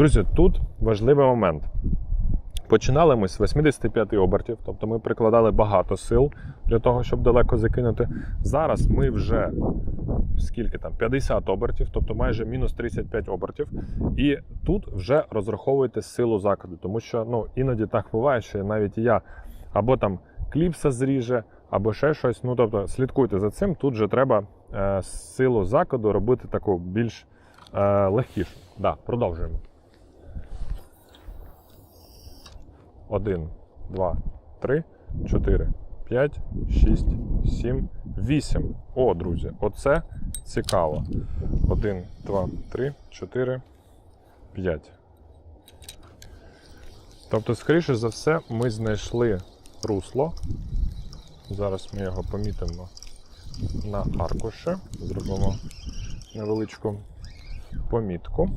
Друзі, тут важливий момент. Починали ми з 85 обертів, тобто ми прикладали багато сил для того, щоб далеко закинути. Зараз ми вже скільки там 50 обертів, тобто майже мінус 35 обертів. І тут вже розраховуєте силу закиду, тому що ну, іноді так буває, що навіть я або там кліпса зріже, або ще щось. Ну тобто слідкуйте за цим. Тут же треба е, силу закиду робити таку більш е, легкішу. Да, продовжуємо. Один, два, три, чотири, п'ять, шість, сім, вісім. О, друзі, оце цікаво. Один, два, три, чотири, п'ять. Тобто, скоріше за все, ми знайшли русло. Зараз ми його помітимо на аркуші. Зробимо невеличку помітку.